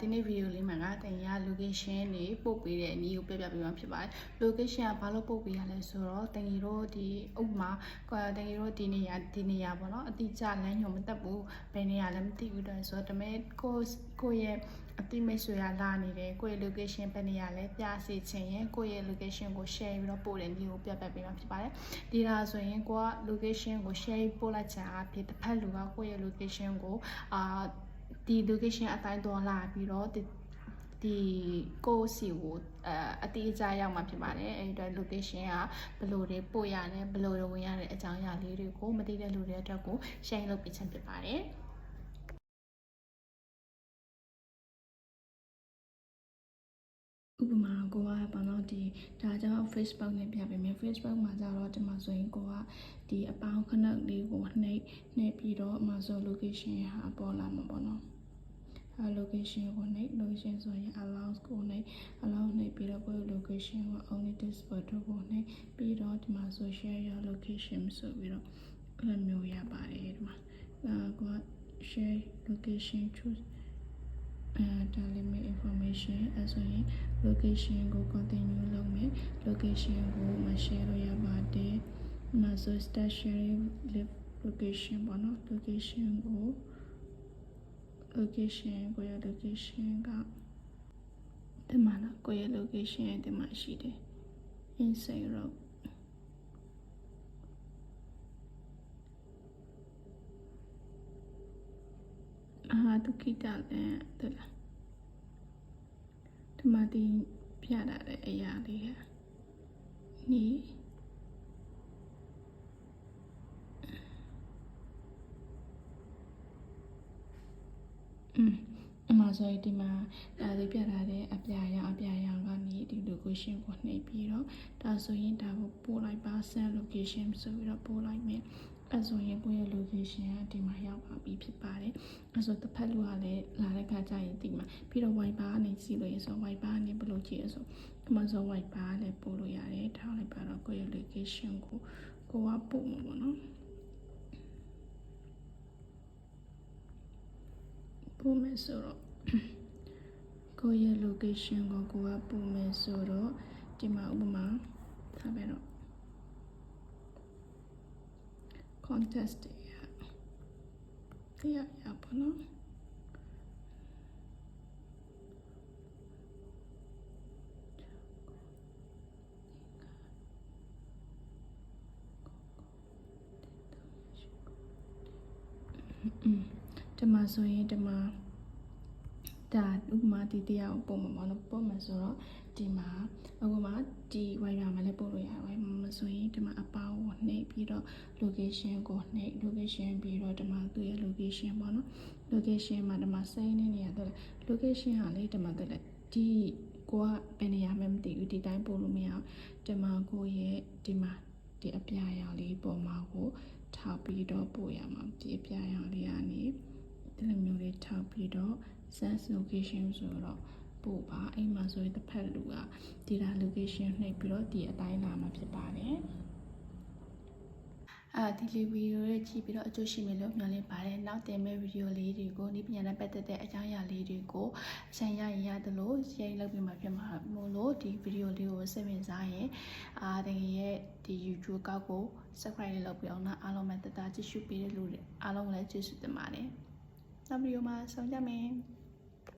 ဒီနေ့ဗီဒီယိုလေးမှာကတင်ရ location တွေပို့ပေးတဲ့အနည်းကိုပြပြပေးမှာဖြစ်ပါတယ် location ကဘာလို့ပို့ပေးရလဲဆိုတော့တင်ကြီးတို့ဒီဥပမာတင်ကြီးတို့ဒီနေရာဒီနေရာပေါ့နော်အတိအကျလမ်းညွှန်မတက်ဘူးဘယ်နေရာလည်းမသိဘူးတော့ဆိုတော့တမဲကိုကိုရဲ့အတိမိတ်ဆွေရလာနေတယ်ကိုယ့်ရဲ့ location ဘယ်နေရာလဲပြစေချင်ရင်ကိုယ့်ရဲ့ location ကို share ပြီးတော့ပို့တဲ့နည်းကိုပြပြပေးမှာဖြစ်ပါတယ်ဒီဒါဆိုရင်ကိုက location ကို share ပို့လိုက်ချင်အားဖြင့်တစ်ဖက်လူကကိုယ့်ရဲ့ location ကိုအာ ဒီ location အတိုင်းသွားလာပြီးတော့ဒီဒီကိုယ့်စီကိုအအတိအကျရောက်မှာဖြစ်ပါတယ်အဲဒီတော့ location ကဘယ်လိုတွေပို့ရတယ်ဘယ်လိုတွေဝင်ရတဲ့အကြောင်းအရာလေးတွေကိုမသိတဲ့လူတွေအတွက်ကို share လုပ်ပေးချင်ဖြစ်ပါတယ်ဥပမာကိုကဘာလို့ဒီဒါကြောင့် Facebook နဲ့ပြပေးမယ် Facebook မှာကြတော့ဒီမှာဆိုရင်ကိုကဒီအပေါင်းခဏလေးကိုနှိပ်နှိပ်ပြီးတော့အမှာဆို location ဟာပေါ်လာမှာပေါ့နော်အဲ location ကိုနှိပ် location ဆိုရင် allow ကိုနှိပ် allow နှိပ်ပြီးတော့ကိုယ့် location ကို only this photo ကိုနှိပ်ပြီးတော့ဒီမှာဆို share your location ဆိုပြီးတော့အဲ့လိုမျိုးရပါတယ်ဒီမှာအဲကိုက share location choose အဲဒါ limit information အဲဆိုရင် location ကို continue လုပ်မယ် location ကိုမ share လို့ရပါတယ်မဆို start sharing live location ပေါ့နော် location ကို location ကိုရ location ကဒီမှာနော်ကိုရ location ဒီမှာရှိတယ် inside row အာဒုက္ခိတလည်းတူလားဒီမှာဒီပြတာတဲ့အရာလေးကနီးอืมအမှ ဆိုရင်ဒီမှာဒါလေးပြထားတဲ့အပြာရောင်အပြာရောင်ကနေဒီ location ကိုနှိပ်ပြီးတော့ဒါဆိုရင်ဒါကိုပို့လိုက်ပါ send location ဆိုပြီးတော့ပို့လိုက်မယ်အဲဆိုရင်ကိုယ့်ရဲ့ location ကဒီမှာရောက်ပါပြီဖြစ်ပါတယ်အဲဆိုတစ်ဖက်လူကလည်းလာတဲ့ခါကျရင်ဒီမှာပြီးတော့ wiper ကနေစီးလို့ရဆို wiper ကနေဘယ်လိုကြည့်ရဆိုဒီမှာဆို wiper လည်းပို့လို့ရတယ်ထားလိုက်ပါတော့ကိုယ့်ရဲ့ location ကိုကိုကပို့မှာပေါ့နော်ပို့မယ်ဆိုတော့ ကိုယ့်ရဲ့ location ကိုကိုကပို့မယ်ဆိုတော့ဒီမှာဥပမာထားပဲတော့ contest တွေရရရပါနော်อืมဒီမှာဆိုရင်ဒီမှာ ဒါဥပမာဒီတရားကိုပုံမှာပေါ့နော်ပုံမှာဆိုတော့ဒီမှာဥပမာဒီ wifi မှာလည်းပို့လို့ရတယ်မဆိုရင်ဒီမှာအပေါင်းကိုနှိပ်ပြီးတော့ location ကိုနှိပ် location ပြီးတော့ဒီမှာသူ့ရဲ့ location ပေါ့နော် location မှာဒီမှာစိမ့်နေနေရတယ် location ဟာလေဒီမှာတက်လက်ဒီကိုကဘယ်နေရာမှမသိဘူးဒီတိုင်းပို့လို့မရအောင်ဒီမှာကိုရဲ့ဒီမှာဒီအပြာရောင်လေးပေါ်မှာကိုထောက်ပြီးတော့ပို့ရမှာဒီအပြာရောင်လေးကနေဒီလိုမျိုးလေးထောက်ပြီးတော့ sense location ဆိုတော့ပို့ပါအိမ်မှာဆိုရင်တစ်ဖက်လူကဒီလာ location နှိပ်ပြီးတော့ဒီအတိုင်းလာမှာဖြစ်ပါတယ်အာဒီလီဗီဒီယိုလေးကြည့်ပြီးတော့အကျိုးရှိမယ်လို့မျှော်လင့်ပါတယ်။နောက်တင်မဲ့ဗီဒီယိုလေးတွေကိုဤပညာနဲ့ပတ်သက်တဲ့အကြောင်းအရာလေးတွေကိုအဆိုင်ရရင်ရတယ်လို့ share လုပ်ပြီးမှဖြစ်မှာမို့လို့ဒီဗီဒီယိုလေးကိုစိတ်ဝင်စားရင်အာတကယ်ရဲ့ဒီ YouTube ကောက်ကို subscribe လုပ်ပြီးအောင်နော်အားလုံးပဲတတကြည့်ရှုပေးတဲ့လူတွေအားလုံးလည်းကျေးဇူးတင်ပါတယ်။နောက်ဗီဒီယိုမှာဆုံကြမယ်။